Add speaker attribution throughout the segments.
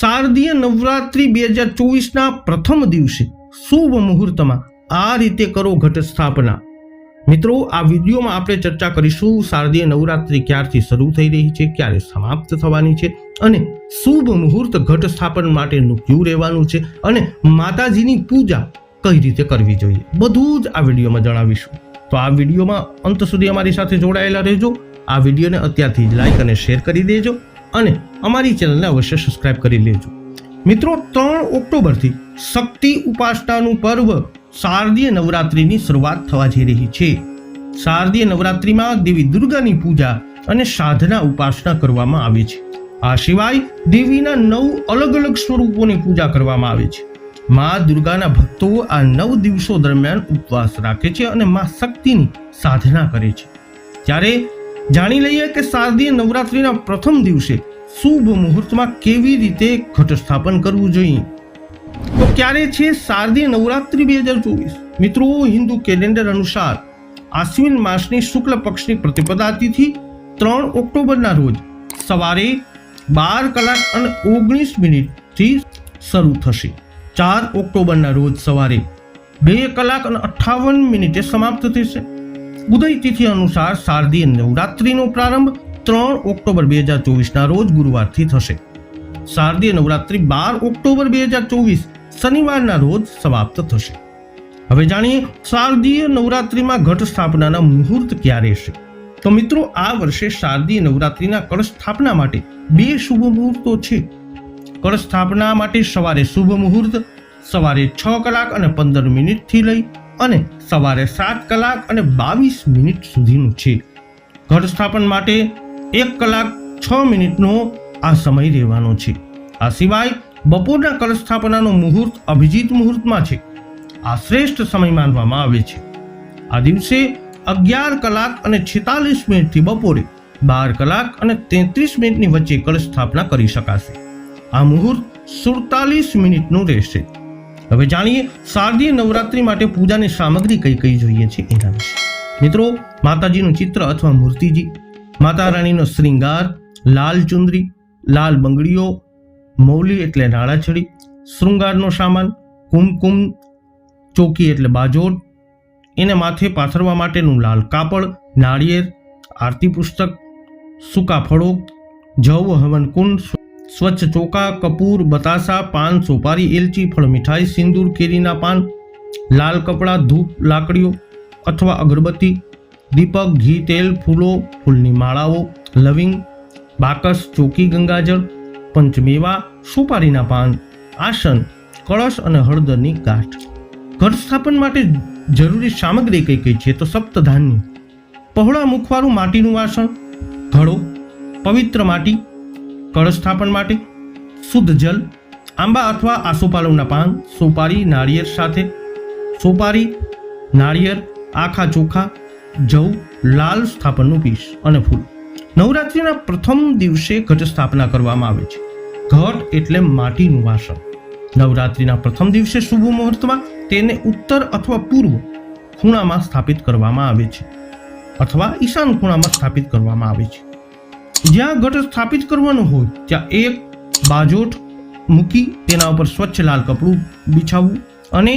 Speaker 1: શારદીય નવરાત્રિ બે હજાર ચોવીસના પ્રથમ દિવસે શુભ મુહૂર્તમાં આ રીતે કરો ઘટ સ્થાપના. મિત્રો, આ વિડીયોમાં આપણે ચર્ચા કરીશું શારદીય નવરાત્રિ ક્યારથી શરૂ થઈ રહી છે, ક્યારે સમાપ્ત થવાની છે અને શુભ મુહૂર્ત ઘટ સ્થાપન માટેનું ક્યુ રહેવાનું છે અને માતાજીની પૂજા કઈ રીતે કરવી જોઈએ, બધું જ આ વિડીયોમાં જણાવીશું. તો આ વિડીયોમાં અંત સુધી અમારી સાથે જોડાયેલા રહેજો. આ વિડીયોને અત્યારથી લાઇક અને શેર કરી દેજો. અને અમારી ચેનલને અવશ્ય સબસ્ક્રાઇબ કરી લેજો. મિત્રો, ત્રણ ઓક્ટોબરથી શક્તિ ઉપાસનાનું પર્વ શારદીય નવરાત્રિની શરૂઆત થવા જઈ રહી છે. શારદીય નવરાત્રિમાં દેવી દુર્ગાની પૂજા અને સાધના ઉપાસના કરવામાં આવે છે. આ સિવાય દેવીના નવ અલગ અલગ સ્વરૂપોની પૂજા કરવામાં આવે છે. મા દુર્ગાના ભક્તો આ નવ દિવસો દરમિયાન ઉપવાસ રાખે છે અને મા શક્તિની સાધના કરે છે. ત્યારે જાણી લઈએ કે શારદીય નવરાત્રિના પ્રથમ દિવસે શુભ મુહૂર્તમાં કેવી રીતે ઘટ સ્થાપન કરવું જોઈએ? તો ક્યારે છે શારદીય નવરાત્રિ બે હજાર ચોવીસ? મિત્રો, હિન્દુ કેલેન્ડર અનુસાર આશ્વિન માસની શુક્લ પક્ષની પ્રતિપદા તિથિ ત્રણ ઓક્ટોબરના રોજ સવારે બાર કલાક અને ઓગણીસ મિનિટથી શરૂ થશે. ચાર ઓક્ટોબરના રોજ સવારે બે કલાક અને અઠ્ઠાવન મિનિટે સમાપ્ત થશે. ઉદય તિથિ અનુસાર શારદીય નવરાત્રિનો પ્રારંભ ત્રણ ઓક્ટોબર બે હજાર ચોવીસના રોજ ગુરુવારથી થશે. શારદીય નવરાત્રિ બાર ઓક્ટોબર બે હજાર ચોવીસ શનિવારના રોજ સમાપ્ત થશે. હવે જાણીએ શારદીય નવરાત્રિમાં ઘટ સ્થાપનાના મુહૂર્ત ક્યારે છે? તો મિત્રો, આ વર્ષે શારદીય નવરાત્રિના કળશ સ્થાપના માટે બે શુભ મુહૂર્તો છે. કળશ સ્થાપના માટે સવારે શુભ મુહૂર્ત, સવારે છ કલાક અને પંદર મિનિટથી લઈ અને સવારે સાત કલાક અને બાવીસ મિનિટ સુધીનું છે. ઘટ સ્થાપન માટે એક કલાક છ મિનિટનો આ સમય રહેવાનો છે. આ સિવાય બપોરના કળશ સ્થાપનાનો મુહૂર્ત અભિજીત મુહૂર્તમાં છે. આ શ્રેષ્ઠ સમય માનવામાં આવે છે. આ દિવસે અગિયાર કલાક અને છેતાલીસ મિનિટથી બપોરે બાર કલાક અને તેત્રીસ મિનિટની વચ્ચે કળશ સ્થાપના કરી શકાશે. આ મુહૂર્ત સુડતાલીસ મિનિટનું રહેશે. હવે જાણીએ શારદીય નવરાત્રી માટે પૂજાની સામગ્રી કઈ કઈ જોઈએ છે એના વિશે. મિત્રો, માતાજીનું ચિત્ર અથવા મૂર્તિજી, માતા રાણીનો શ્રૃંગાર લાલ ચુંદરી, લાલ બંગડીઓ, મૌલી એટલે નાળાછડી, શૃંગારનો સામાન, કુમકુમ, ચોકી એટલે બાજોટ એને માથે પાથરવા માટેનું લાલ કાપડ, નાળિયેર, આરતી પુસ્તક, સૂકા ફળો, જવ હવન કુંડ સ્વચ્છ ચોખા, કપૂર, બતાસા, પાન, સોપારી, એલચી, ફળ, મીઠાઈ, સિંદૂર, કેરીના પાન, લાલ કપડાં, ધૂપ, લાકડીઓ અથવા અગરબત્તી, દીપક, ઘી, તેલ, ફૂલો, ફૂલની માળાઓ, લવિંગ, બાકસ, ચોકી ગંગાજળ, પંચમેવા, સુપારીના પાન, આસન, કળશ અને હળદરની ગાંઠ. ઘટ સ્થાપન માટે જરૂરી સામગ્રી કઈ કઈ છે? તો સપ્તધાન્ય. પહોળા મુખવાળું માટીનું વાસણ ઘડો, પવિત્ર માટી કળશ સ્થાપન માટે, શુદ્ધ જલ, આંબા અથવા આસોપાલવના પાન, સોપારી, નાળિયેર સાથે, સોપારી, નાળિયેર, આખા ચોખા, જવ, લાલ સ્થાપનનું પીસ અને ફૂલ. નવરાત્રિના પ્રથમ દિવસે ઘટ સ્થાપના કરવામાં આવે છે. ઘટ એટલે માટીનું વાસણ. નવરાત્રિના પ્રથમ દિવસે શુભ મુહૂર્તમાં તેને ઉત્તર અથવા પૂર્વ ખૂણામાં સ્થાપિત કરવામાં આવે છે. અથવા ઈશાન ખૂણામાં સ્થાપિત કરવામાં આવે છે. જ્યાં ઘટ સ્થાપિત કરવાનો હોય, ત્યાં એક બાજોઠ મૂકી તેના ઉપર સ્વચ્છ લાલ કપડું બિછાવવું અને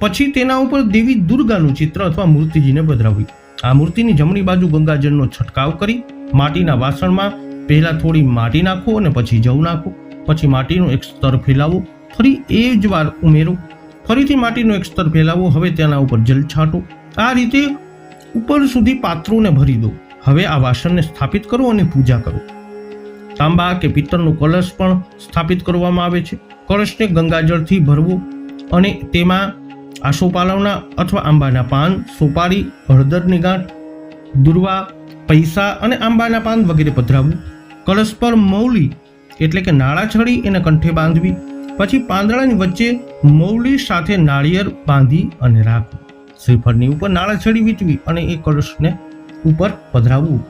Speaker 1: પછી તેના ઉપર દેવી દુર્ગાનું ચિત્ર અથવા મૂર્તિજીને પધરાવવી. આ મૂર્તિની જમણી બાજુ ગંગાજળનો છંટકાવ કરી, માટીના વાસણમાં પહેલાં થોડી માટી નાખો અને પછી જવ નાખો. પછી માટીનું એક સ્તર ફેલાવો, ફરી એ જ વાર ઉમેરો. ફરીથી માટીનું એક સ્તર ફેલાવો, હવે તેના ઉપર જલ છાંટો. આ રીતે ઉપર સુધી પાત્રોને ભરી દો. હવે આ વાસણને સ્થાપિત કરો અને પૂજા કરો. તાંબા કે પિત્તળનું કળશ પણ સ્થાપિત કરવામાં આવે છે. કળશને ગંગાજળથી ભરવો અને તેમાં આસોપાલવના અથવા આંબાના પાન, સોપારી, હળદરની ગાંઠ, દુર્વા, પૈસા અને આંબાના પાન વગેરે પધરાવવું. કળશ પર મૌલી એટલે કે નાળા છડી એને કંઠે બાંધવી. પછી પાંદડાની વચ્ચે મૌલી સાથે નાળિયેર બાંધી અને રાખવું. શ્રીફળની ઉપર નાળાછડી વીંટવી અને એ કળશને ઉપર પધરાવવું.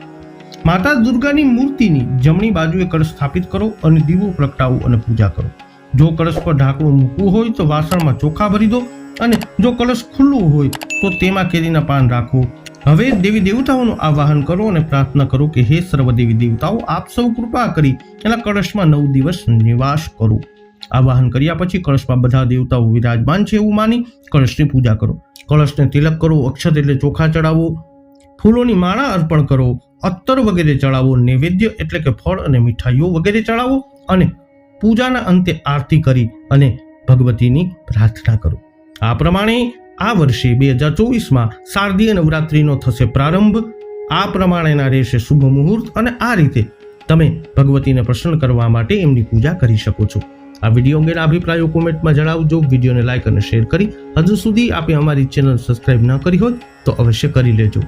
Speaker 1: માતા દુર્ગાની મૂર્તિની જમણી બાજુએ કળશ સ્થાપિત કરો અને દીવો પ્રગટાવો અને પૂજા કરો. જો કળશ પર ઢાંકણું મૂકવું હોય તો વાસણમાં ચોખા ભરી દો અને જો કળશ ખુલ્લું હોય તો તેમાં કેરીના પાન રાખો. હવે દેવી દેવતાઓનું આવાહન કરો અને પ્રાર્થના કરો કે હે સર્વ દેવી દેવતાઓ, આપ સૌ કૃપા કરી એના કળશમાં નવ દિવસ નિવાસ કરો. આવાહન કર્યા પછી કળશમાં બધા દેવતાઓ વિરાજમાન છે એવું માની કળશની પૂજા કરો. કળશને તિલક કરો, અક્ષત એટલે ચોખા ચડાવો ફૂલોની માળા અર્પણ કરો, અત્તર વગેરે ચડાવો, નૈવેદ્ય એટલે કે ફળ અને મીઠાઈઓ વગેરે ચડાવો અને પૂજાના અંતે આરતી કરી અને ભગવતીની પ્રાર્થના કરો. આ પ્રમાણે આ વર્ષે બે હજાર ચોવીસમાં શારદીય નવરાત્રિનો થશે પ્રારંભ. આ પ્રમાણેના રહેશે શુભ મુહૂર્ત અને આ રીતે તમે ભગવતીને પ્રસન્ન કરવા માટે એમની પૂજા કરી શકો છો. આ વીડિયો અંગેના અભિપ્રાયો કોમેન્ટમાં જણાવજો. વિડીયોને લાઇક અને શેર કરી હજુ સુધી આપે અમારી ચેનલ સબસ્ક્રાઇબ ન કરી હોય તો અવશ્ય કરી લેજો.